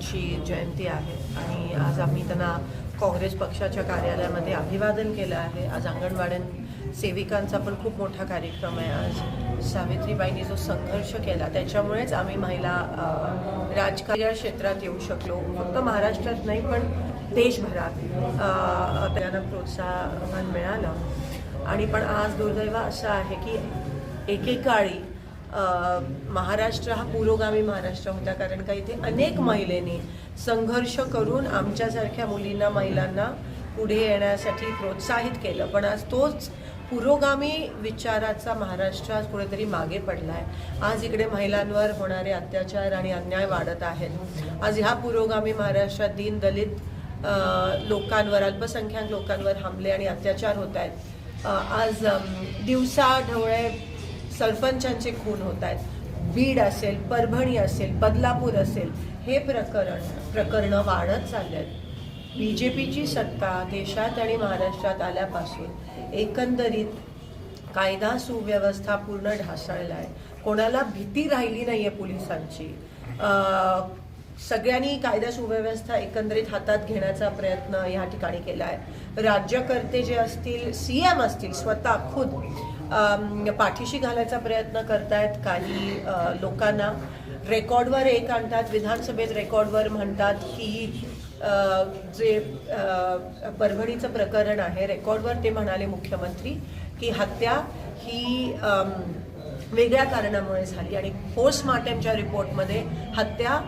यांची जयंती आहे. आणि आज आम्ही त्यांना काँग्रेस पक्षाच्या कार्यालयामध्ये अभिवादन केलं आहे. आज अंगणवाड्यां सेविकांचा पण खूप मोठा कार्यक्रम आहे. आज सावित्रीबाईंनी जो संघर्ष केला त्याच्यामुळेच आम्ही महिला राजकारण क्षेत्रात येऊ शकलो. फक्त महाराष्ट्रात नाही पण देशभरात त्यांना प्रोत्साहन मिळालं. आणि पण आज दुर्दैव असं आहे की एकेकाळी महाराष्ट्र हा पुरोगामी महाराष्ट्र होता कारण का इथे अनेक महिलेनी संघर्ष करून आमच्यासारख्या मुलींना महिलांना पुढे येण्यासाठी प्रोत्साहित केलं. पण आज तोच पुरोगामी विचाराचा महाराष्ट्र आज कुठेतरी मागे पडला आहे आज इकडे महिलांवर होणारे अत्याचार आणि अन्याय वाढत आहेत. आज ह्या पुरोगामी महाराष्ट्रात दीन दलित लोकांवर अल्पसंख्याक लोकांवर हमले आणि अत्याचार होत आहेत. आज दिवसा ढवळे सरपंचांचे खून होत आहेत. बीड असेल परभणी असेल बदलापूर असेल हे प्रकरण प्रकरणं वाढत चालले आहेत. बी जे पीची सत्ता देशात आणि महाराष्ट्रात आल्यापासून एकंदरीत कायदा सुव्यवस्था पूर्ण ढासळला आहे कोणाला भीती राहिली नाही आहे पोलिसांची सगळ्यांनी कायदा सुव्यवस्था एकंदरीत हातात घेण्याचा प्रयत्न या ठिकाणी केला आहे. राज्यकर्ते जे असतील सी एम असतील स्वतः खुद पाठीशी घालायचा प्रयत्न करतायत. काही लोकांना रेकॉर्डवर एक आणतात विधानसभेत रेकॉर्डवर म्हणतात की जे परभणीचं प्रकरण आहे रेकॉर्डवर ते म्हणाले मुख्यमंत्री की हत्या ही वेगळ्या कारणामुळे झाली आणि पोस्टमार्टमच्या रिपोर्टमध्ये हत्या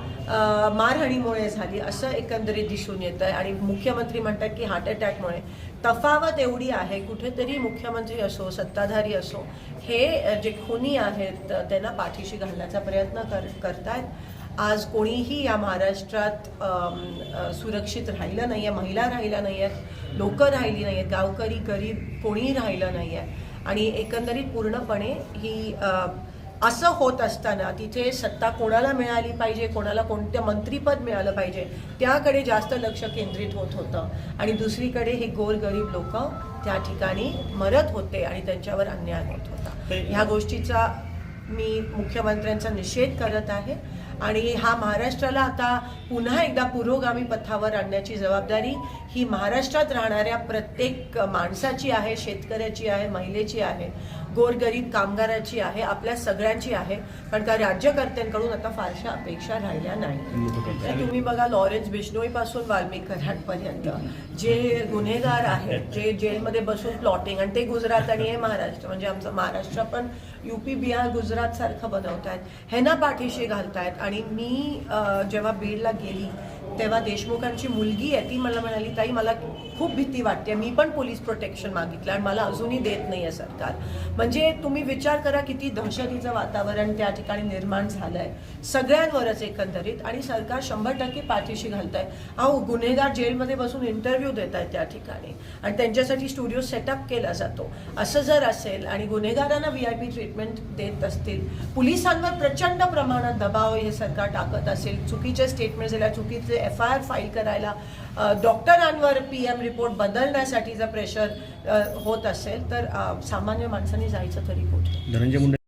मारहाणीमुळे झाली असं एकंदरीत दिसून येतं आहे आणि मुख्यमंत्री म्हणतात की हार्ट अटॅकमुळे तफावत एवढी आहे कुठेतरी मुख्यमंत्री असो सत्ताधारी असो हे जे खुनी आहेत त्यांना पाठीशी घालण्याचा प्रयत्न कर करतायत. आज कोणीही या महाराष्ट्रात सुरक्षित राहिलं नाही आहे महिला राहिल्या नाही आहेत लोकं राहिली नाही आहेत गावकरी गरीब कोणीही राहिलं नाही आहे आणि एकंदरीत पूर्णपणे ही असं होत असताना तिथे सत्ता कोणाला मिळाली पाहिजे कोणाला कोणतं मंत्रीपद मिळालं पाहिजे त्याकडे जास्त लक्ष केंद्रित होत होतं. आणि दुसरीकडे हे गोरगरीब लोक त्या ठिकाणी मरत होते आणि त्यांच्यावर अन्याय होत होता. ह्या गोष्टीचा मी मुख्यमंत्र्यांचा निषेध करत आहे. आणि हा महाराष्ट्राला आता पुन्हा एकदा पुरोगामी पथावर आणण्याची जबाबदारी ही महाराष्ट्रात राहणाऱ्या प्रत्येक माणसाची आहे शेतकऱ्याची आहे महिलेची आहे गोरगरीब कामगाराची आहे आपल्या सगळ्यांची आहे कारण का राज्यकर्त्यांकडून आता फारशा अपेक्षा राहिल्या नाही. तुम्ही बघा लॉरेन्स बिश्नोईपासून वाल्मिक कराडपर्यंत जे गुन्हेगार आहेत जे जेलमध्ये बसून प्लॉटिंग आणि ते गुजरात आणि हे महाराष्ट्र म्हणजे आमचं महाराष्ट्र पण युपी बिहार गुजरात सारखं बनवत आहेत ह्यांना पाठीशी घालतायत. आणि मी जेव्हा बीडला गेली तेव्हा देशमुखांची मुलगी आहे ती मला म्हणाली ताई मला खूप भीती वाटते. मी पण पोलीस प्रोटेक्शन मागितलं आणि मला अजूनही देत नाही आहे सरकार. म्हणजे तुम्ही विचार करा किती दहशतीचं वातावरण त्या ठिकाणी निर्माण झालंय. सगळ्यांवरच एकंदरीत. आणि सरकार शंभर टक्के पाठीशी घालत आहे अहो गुन्हेगार जेलमध्ये बसून इंटरव्ह्यू देत आहेत त्या ठिकाणी. आणि त्यांच्यासाठी स्टुडिओ सेटअप केला जातो. असं जर असेल आणि गुन्हेगारांना व्ही आय पी ट्रीटमेंट देत असतील पोलिसांवर प्रचंड प्रमाणात दबाव हे सरकार टाकत असेल. चुकीचे स्टेटमेंट दिल्या चुकीचे एफ आय आर फाईल करायला डॉक्टर लोकांवर पी एम रिपोर्ट बदलण्यासाठी जर प्रेशर होत असेल तर सामान्य माणसांनी जायचं तरी कुठे? धनंजय मुंडे